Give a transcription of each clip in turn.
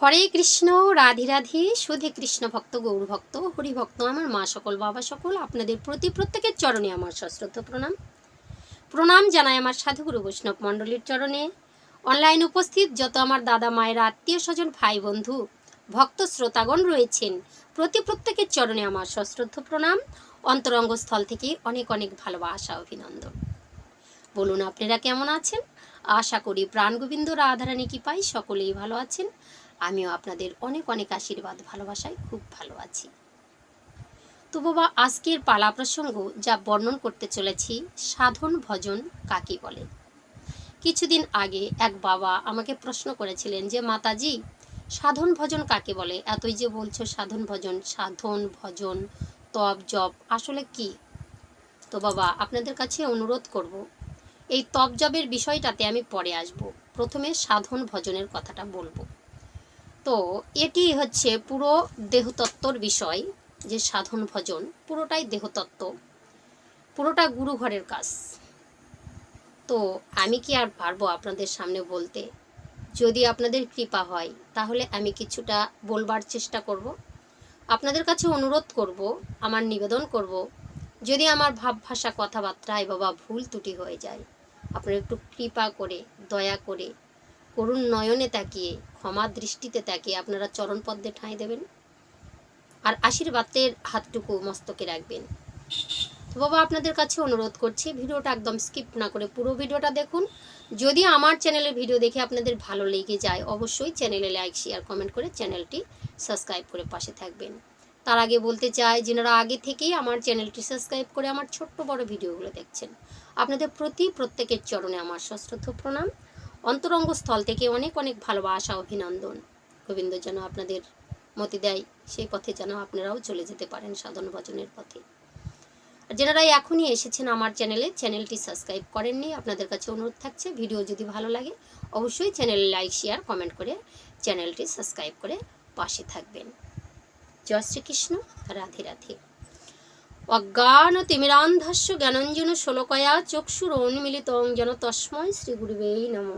হরে কৃষ্ণ, রাধে রাধে, সুধে কৃষ্ণ ভক্ত, গৌর ভক্ত হরি ভক্ত আমার মা সকল, বাবা সকল, আপনাদের প্রতি প্রত্যেকের চরণে আমার সশ্রদ্ধ প্রণাম। প্রণাম জানাই আমার সাধুগুরু বৈষ্ণব মণ্ডলীর চরণে। অনলাইন উপস্থিত যত আমার দাদা মায়ের আত্মীয় স্বজন, ভাই বন্ধু, ভক্ত শ্রোতাগণ রয়েছেন, প্রতি প্রত্যেকের চরণে আমার সশ্রদ্ধ প্রণাম। অন্তরঙ্গস্থল থেকে অনেক অনেক ভালোবাসা, অভিনন্দন। বলুন আপনারা কেমন আছেন? আশা করি প্রাণগোবিন্দ রাধারানী কি পাই সকলেই ভালো আছেন। আমিও আপনাদের অনেক অনেক আশীর্বাদ, ভালোবাসায় খুব ভালো আছি। তো বাবা, আজকের পালা প্রসঙ্গ যা বর্ণন করতে চলেছি সাধন ভজন কাকে বলে? কিছুদিন আগে এক বাবা আমাকে প্রশ্ন করেছিলেন যে, মাতাজি, সাধন ভজন কাকে বলে? এতই যে বলছো সাধন ভজন সাধন ভজন, তপ, জপ, আসলে কি? তো বাবা, আপনাদের কাছে অনুরোধ করব, এই তপ, জপের বিষয়টাতে আমি পরে আসব। প্রথমে সাধন ভজনের কথাটা বলব। তো এটি হচ্ছে পুরো দেহতত্ত্বর বিষয়, যে সাধন ভজন, পুরোটাই দেহতত্ত্ব। পুরোটা গুরু ঘরের কাজ। তো আমি কি আর পারব আপনাদের সামনে বলতে? যদি আপনাদের কৃপা হয়, তাহলে আমি কিছুটা বলবার চেষ্টা করব। আপনাদের কাছে অনুরোধ করব, আমার নিবেদন করব, যদি আমার ভাব ভাষা কথাবার্তায় বাবা ভুল ত্রুটি হয়ে যায়, আপনারা একটু কৃপা করে, দয়া করে, করুণ নয়নে তাকিয়ে ক্ষমা দৃষ্টিতে তাকিয়ে আপনারা চরণপদ্মে ঠাঁই দেবেন আর আশীর্বাদের হাতটুকু মস্তকে রাখবেন। তো বাবা, আপনাদের কাছে অনুরোধ করছি, ভিডিওটা একদম স্কিপ না করে পুরো ভিডিওটা দেখুন। যদি আমার চ্যানেলের ভিডিও দেখে আপনাদের ভালো লেগে যায়, অবশ্যই চ্যানেলে লাইক, শেয়ার, কমেন্ট করে চ্যানেলটি সাবস্ক্রাইব করে পাশে থাকবেন। তার আগে বলতে চাই, যেনারা আগে থেকেই আমার চ্যানেলটি সাবস্ক্রাইব করে আমার ছোট্ট বড় ভিডিওগুলো দেখছেন, আপনাদের প্রতি প্রত্যেকের চরণে আমার সশ্রদ্ধ প্রণাম। অন্তরঙ্গ স্থল থেকে অনেক অনেক ভালোবাসা, অভিনন্দন। গোবিন্দ যেন আপনাদের মতি দেয়, সেই পথে যেন আপনারাও চলে যেতে পারেন সাধন ভজনের পথে। আর যারা এখনই এসেছেন আমার চ্যানেলে, চ্যানেলটি সাবস্ক্রাইব করেননি, আপনাদের কাছে অনুরোধ থাকছে, ভিডিও যদি ভালো লাগে, অবশ্যই চ্যানেলে লাইক, শেয়ার, কমেন্ট করে চ্যানেলটি সাবস্ক্রাইব করে পাশে থাকবেন। জয় শ্রীকৃষ্ণ, রাধে রাধে। অজ্ঞান তিমিরান্ধস্য জ্ঞানঞ্জন ষোলকয়া চক্ষুর উন্মিলিত যেন তস্ময় শ্রী গুরুবেই নম।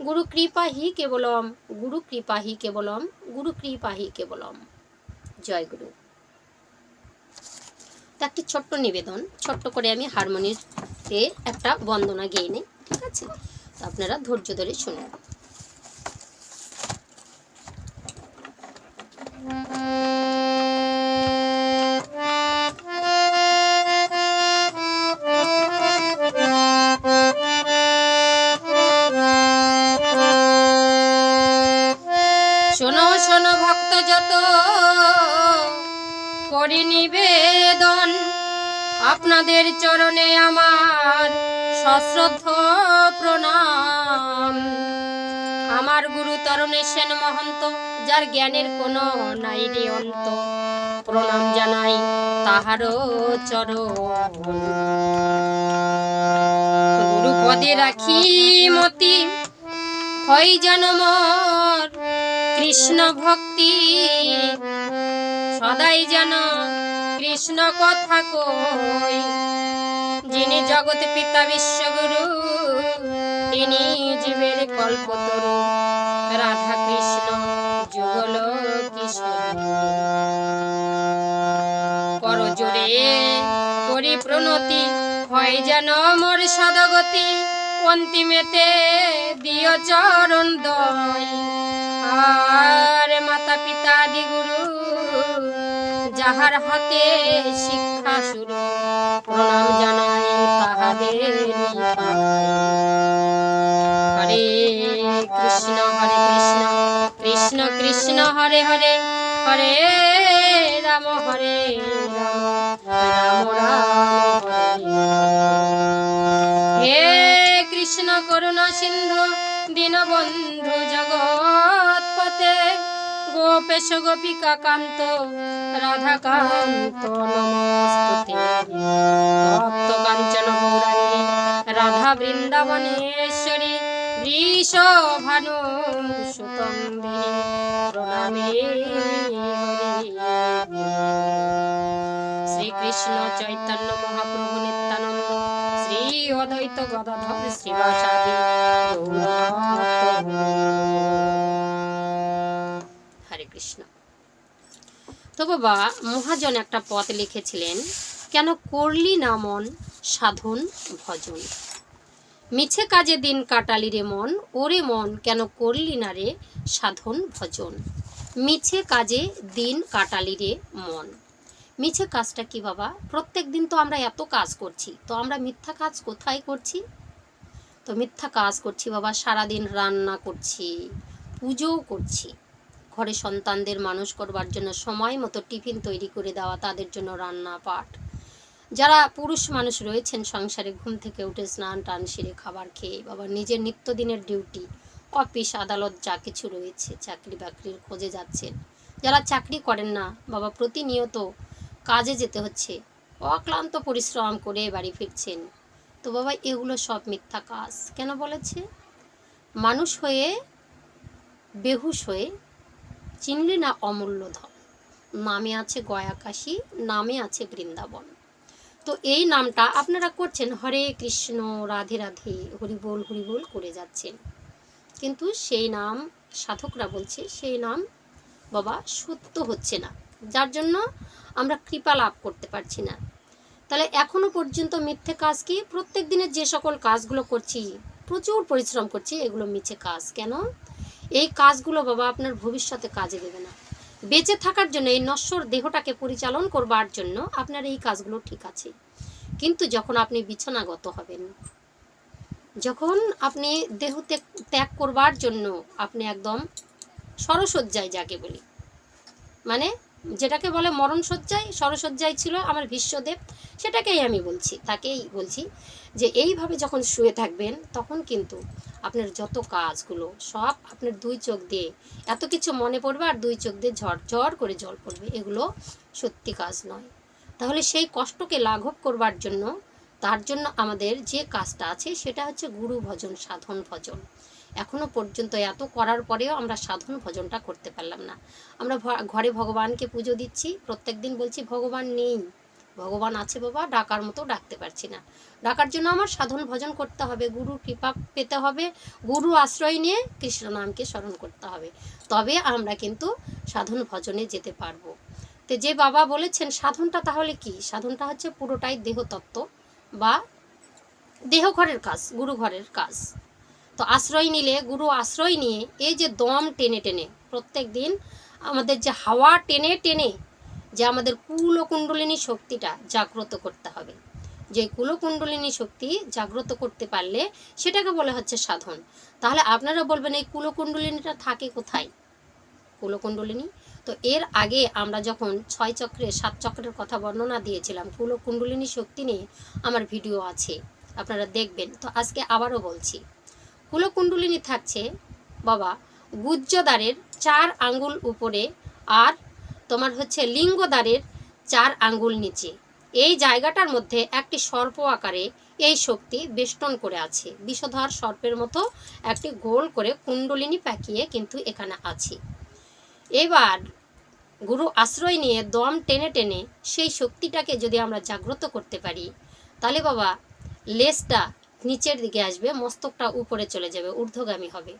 গুরু কৃপা হি কেবলম, গুরু কৃপা হি কেবলম, গুরু কৃপা হি কেবলম। জয় গুরু। একটি ছোট্ট নিবেদন, ছোট্ট করে আমি হারমোনিতে একটা বন্দনা গেয়ে নিই, ঠিক আছে? আপনারা ধৈর্য ধরে শুনুন। করি নিবেদন। আপনাদের চরণে আমার সশ্রদ্ধ প্রণাম। আমার গুরু তরণে সেন মহন্ত, যার জ্ঞানের কোনো নাই রে অন্ত। প্রণাম জানাই তাহারও চরণ। গুরু পদে রাখি মতি, হয় যেন কৃষ্ণ ভক্তি। সদাই যেন কৃষ্ণ কথা কই। যিনি জগৎ পিতা বিশ্বগুরু, তিনি জীবের কল্পতরু। রাধা কৃষ্ণ যুগল কিশোর করজোরে করি প্রণতি, হয় যেন মোর সদগতি। অন্তিমেতে দিয় চরণ দয়। আর মাতা পিতা আদি গুরু যাহার হাতে শিক্ষা শুরু, প্রণাম জানাই তাহাদের হরে কৃষ্ণ হরে কৃষ্ণ কৃষ্ণ কৃষ্ণ, হরে হরে হরে রাম, হরে। হে কৃষ্ণ, করুণা সিন্ধু, দীনবন্ধু জগৎ গোপেশ গোপিকা কান্ত রাধাকান্ত নমস্তুতে তপ্ত কাঞ্চন গৌরাঙ্গী রাধা বৃন্দাবনেশ্বরী বৃষভানু সুতম্বিনী প্রণামে শ্রীকৃষ্ণ চৈতন্য মহাপ্রভু নিত্যানন্দ, শ্রী অদ্বৈত গদাধর, শ্রীবাসাদি গৌরভক্তবৃন্দ। কৃষ্ণ। তো বাবা, মহাজন একটা পথ লিখেছিলেন, কেন করলি না মন, সাধন, ভজন? মিছে কাজে দিন কাটালি রে মন, ওরে মন, কেন করলি না রে, সাধন, ভজন? মিছে কাজে দিন কাটালি রে মন। মিছে কাজটা কি বাবা? প্রত্যেক দিন তো আমরা এত কাজ করছি, তো আমরা মিথ্যা কাজ কোথায় করছি? তো মিথ্যা কাজ করছি বাবা, সারাদিন রান্না করছি, পুজোও করছি। ঘরে সন্তানদের মানুষ করবার জন্য সময় মতো টিফিন তৈরি করে দেওয়া, তাদের জন্য রান্না পাঠ যারা পুরুষ মানুষ রয়েছেন, সংসারে ঘুম থেকে উঠে স্নান, টান, সেরে খাবার খেয়ে বাবা নিজের নিত্যদিনের ডিউটি, অফিস, আদালত যা কিছু রয়েছে, চাকরি বাকরির খোঁজে যাচ্ছেন। যারা চাকরি করেন না, বাবা প্রতিনিয়ত কাজে যেতে হচ্ছে, অক্লান্ত পরিশ্রম করে বাড়ি ফিরছেন। তো বাবা, এগুলো সব মিথ্যা কাজ। কেন বলেছে? মানুষ হয়ে, বেহুশ হয়ে চিনলি না অমূল্য ধন। নামে আছে গয়াকাশী, নামে আছে বৃন্দাবন। তো এই নামটা আপনারা করছেন, হরে কৃষ্ণ, রাধে রাধে, হরিবোল হরিবোল করে যাচ্ছেন। কিন্তু সেই নাম সাধকরা বলছে, সেই নাম বাবা সত্য হচ্ছে না। যার জন্য আমরা কৃপা লাভ করতে পারছি না। তাহলে এখনও পর্যন্ত মিথ্যে কাজ কি? প্রত্যেক দিনের যে সকল কাজগুলো করছি, প্রচুর পরিশ্রম করছি, এগুলো মিছে কাজ। কেন? এই কাজগুলো বাবা আপনার ভবিষ্যতে কাজে দেবে না। বেঁচে থাকার জন্য এই নশ্বর দেহটাকে পরিচালন করবার জন্য আপনার এই কাজগুলো ঠিক আছে। কিন্তু যখন আপনি বিছানাগত হবেন, যখন আপনি দেহ ত্যাগ- করবার জন্য আপনি একদম সরসজ্জায় যাকে বলি মানে যেটাকে বলে মরণ সজ্জায় সরসজ্জায় ছিল আমার ভীষ্মদেব, সেটাকেই আমি বলছি, তাকেই বলছি যে এইভাবে যখন শুয়ে থাকবেন, তখন কিন্তু আপনার যত কাজগুলো, সব আপনার দুই চোখ দিয়ে, এত কিছু মনে পড়বে আর দুই চোখ দিয়ে ঝড় ঝড় করে জল পড়বে। এগুলো সত্যি কাজ নয়। তাহলে সেই কষ্টকে লাঘব করবার জন্য, তার জন্য আমাদের যে কাজটা আছে, সেটা হচ্ছে গুরু ভজন, সাধন ভজন। এখনও পর্যন্ত এত করার পরেও আমরা সাধন ভজনটা করতে পারলাম না। আমরা ঘরে ভগবানকে পুজো দিচ্ছি প্রত্যেক দিন বলছি, ভগবান নেই। ভগবান আছে বাবা, ডাকার মতো ডাকতে পারছি না। ডাকার জন্য আমার সাধন ভজন করতে হবে গুরু কৃপা পেতে হবে, গুরু আশ্রয় নিয়ে কৃষ্ণ নামকে স্মরণ করতে হবে। তবে আমরা কিন্তু সাধন ভজনে যেতে পারব। তো যে বাবা বলেছেন, সাধনটা তাহলে কি? সাধনটা হচ্ছে পুরোটাই দেহতত্ত্ব বা দেহ ঘরের কাজ গুরু ঘরের কাজ। তো আশ্রয় নিলে, গুরু আশ্রয় নিয়ে এই যে দম টেনে টেনে প্রত্যেক দিন আমাদের যে হাওয়া টেনে টেনে যে আমাদের কুলকুণ্ডলিনী শক্তিটা জাগ্রত করতে হবে। যে কুলকুণ্ডলিনী শক্তি জাগ্রত করতে পারলে সেটাকে বলা হচ্ছে সাধন। তাহলে আপনারা বলবেন, এই কুলকুণ্ডলিনীটা থাকে কোথায়? কুলকুণ্ডলিনী? তো এর আগে আমরা যখন ছয় চক্রে, সাত চক্রের কথা বর্ণনা দিয়েছিলাম, কুলকুণ্ডলিনী শক্তি নিয়ে আমার ভিডিও আছে, আপনারা দেখবেন। তো আজকে আবারও বলছি, কুলকুণ্ডলিনী থাকছে, বাবা গুজ্জদ্বারের চার আঙ্গুল উপরে আর তোমার হচ্ছে লিঙ্গদ্বারের চার আঙ্গুল নিচে। এই জায়গাটার মধ্যে একটি সর্প আকারে এই শক্তি বেষ্টন করে আছে। বিষধর সর্পের মতো একটি গোল করে কুণ্ডলিনী পাকিয়ে কিন্তু এখানে আছে। এবার গুরু আশ্রয় নিয়ে দম টেনে টেনে সেই শক্তিটাকে যদি আমরা জাগ্রত করতে পারি, তাহলে বাবা লেজটা নিচের দিকে আসবে, মস্তকটা উপরে চলে যাবে, ঊর্ধ্বগামী হবে।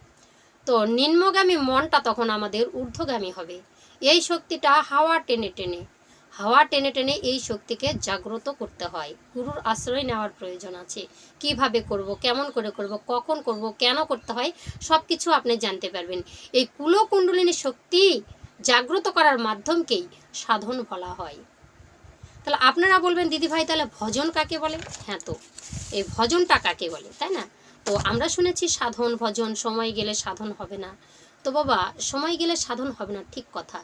তো নিম্নগামী মনটা তখন আমাদের ঊর্ধ্বগামী হবে। এই শক্তিটা হাওয়া টেনে টেনে। হাওয়া টেনে টেনে এই শক্তিকে জাগ্রত করতে হয়। গুরুর আশ্রয় নেওয়ার প্রয়োজন আছে। কীভাবে করব, কেমন করে করব, কখন করব, কেন করতে হয় সব কিছু আপনি জানতে পারবেন। এই কুলকুণ্ডলিনী শক্তি জাগ্রত করার মাধ্যমকেই সাধন বলা হয়। তাহলে আপনারা বলবেন, দিদি ভাই, তাহলে ভজন কাকে বলে? হ্যাঁ তো, এই ভজনটা কাকে বলে, তাই না? তো আমরা শুনেছি, সাধন, ভজন, সময় গেলে সাধন হবে না। তো বাবা, সময় গেলে সাধন হবে না, ঠিক কথা।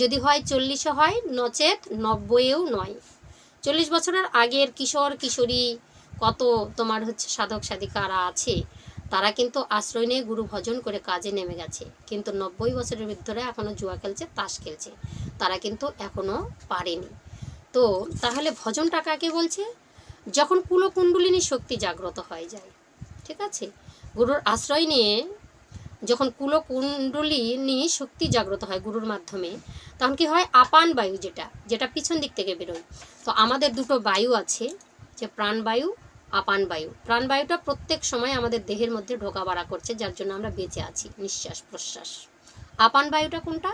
যদি হয় চল্লিশে হয়, নচেত নব্বইয়েও নয়। চল্লিশ বছরের আগের কিশোর, কিশোরী, কত তোমার হচ্ছে সাধক, সাধিকারা আছে, তারা কিন্তু আশ্রয় নিয়ে গুরু ভজন করে কাজে নেমে গেছে। কিন্তু নব্বই বছরের ভিতরে এখনও জুয়া খেলছে, তাস খেলছে। তারা কিন্তু এখনও পারেনি। তো তাহলে ভজনটা কাকে বলছে? যখন কুলকুণ্ডলিনী শক্তি জাগ্রত হয়ে যায়, ঠিক আছে? গুরুর আশ্রয় নিয়ে যখন কুলকুণ্ডলিনী শক্তি জাগ্রত হয় গুরুর মাধ্যমে, তখন কি হয়? আপান বায়ু যেটা যেটা পিছন দিক থেকে বেরোয়। তো আমাদের দুটো বায়ু আছে, যে প্রাণবায়ু আপান বায়ু। প্রাণবায়ুটা প্রত্যেক সময় আমাদের দেহের মধ্যে ঢোকা বাড়া করছে, যার জন্য আমরা বেঁচে আছি, নিঃশ্বাস প্রশ্বাস। আপান বায়ুটা কোনটা?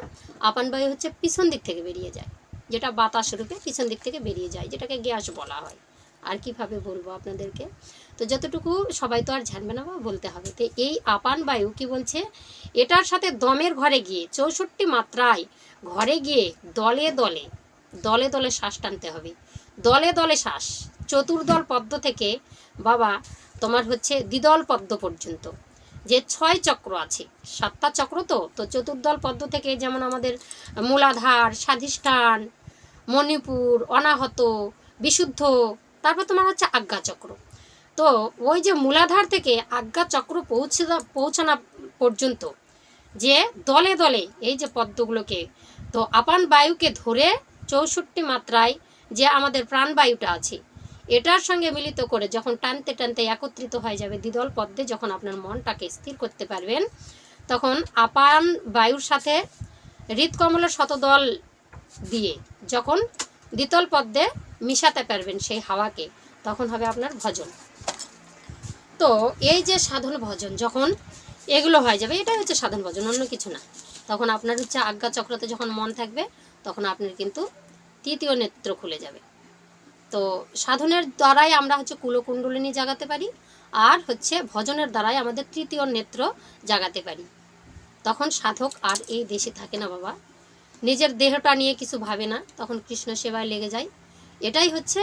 আপান বায়ু হচ্ছে পিছন দিক থেকে বেরিয়ে যায়, যেটা বাতাস রূপে পিছন দিক থেকে বেরিয়ে যায়, যেটাকে গ্যাস বলা হয়। আর কীভাবে বলব আপনাদেরকে? তো যতটুকু সবাই তো আর জানবে না বা বলতে হবে। তো এই আপান বায়ু কি বলছে? এটার সাথে দমের ঘরে গিয়ে, চৌষট্টি মাত্রায় ঘরে গিয়ে দলে দলে দলে দলে শ্বাস টানতে হবে। দলে দলে শ্বাস, চতুর্দল পদ্ম থেকে বাবা তোমার হচ্ছে দ্বিদল পদ্ম পর্যন্ত। যে ছয় চক্র আছে, সাতটা চক্র তো তো চতুর্দল পদ্ম থেকে যেমন আমাদের মূলাধার, স্বাধিষ্ঠান, মণিপুর, অনাহত, বিশুদ্ধ তারপর তোমার হচ্ছে আজ্ঞা চক্র। তো ওই যে মূলাধার থেকে আজ্ঞা চক্র পৌঁছে পৌঁছানো পর্যন্ত যে দলে দলে এই যে পদ্মগুলোকে, তো আপান বায়ুকে ধরে চৌষট্টি মাত্রায় যে আমাদের প্রাণবায়ুটা আছে, এটার সঙ্গে মিলিত করে যখন টানতে টানতে একত্রিত হয়ে যাবে দ্বিদল পদ্মে যখন আপনার মনটাকে স্থির করতে পারবেন, তখন আপান বায়ুর সাথে হৃদকমলের শতদল দিয়ে যখন দ্বিতল পদ্মে মিশাতে পারবেন সেই হাওয়াকে, তখন হবে আপনার ভজন। তো এই যে সাধন ভজন, যখন এগুলো হয়ে যাবে, এটাই হচ্ছে সাধন ভজন, অন্য কিছু না। তখন আপনার হচ্ছে আজ্ঞা চক্রতে যখন মন থাকবে, তখন আপনার কিন্তু তৃতীয় নেত্র খুলে যাবে। তো সাধনের দ্বারাই আমরা হচ্ছে কুলকুণ্ডলিনী জাগাতে পারি, আর হচ্ছে ভজনের দ্বারাই আমাদের তৃতীয় নেত্র জাগাতে পারি। তখন সাধক আর এই দেশে থাকে না বাবা। নিজের দেহটা নিয়ে কিছু ভাবে না, তখন কৃষ্ণ সেবায় লেগে যায়। এটাই হচ্ছে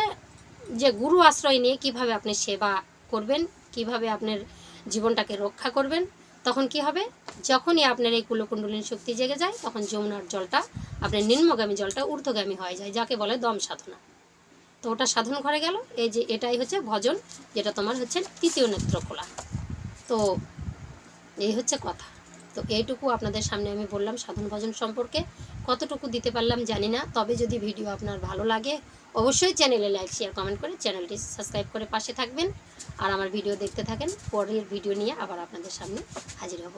যে গুরু আশ্রয় নিয়ে কীভাবে আপনি সেবা করবেন, কীভাবে আপনার জীবনটাকে রক্ষা করবেন, তখন কি হবে? যখনই আপনার এই কুলকুণ্ডলিনী শক্তি জেগে যায়, তখন যমুনার জলটা, আপনার নিম্নগামী জলটা ঊর্ধ্বগামী হয়ে যায়, যাকে বলে দম সাধনা। তো ওটা সাধন ঘরে গেল, এই যে এটাই হচ্ছে ভজন, যেটা তোমার হচ্ছে তৃতীয় নেত্র খোলা তো এই হচ্ছে কথা। তো এইটুকু আপনাদের সামনে আমি বললাম সাধন ভজন সম্পর্কে। কতটুকু দিতে পারলাম জানি না, তবে যদি ভিডিও আপনার ভালো লাগে অবশ্যই চ্যানেলে লাইক শেয়ার কমেন্ট করে চ্যানেলটি সাবস্ক্রাইব করে পাশে থাকবেন। আর আমার ভিডিও দেখতে থাকেন। পরের ভিডিও নিয়ে আবার আপনাদের সামনে হাজির হব।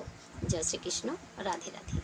জয় শ্রীকৃষ্ণ। রাধে রাধে।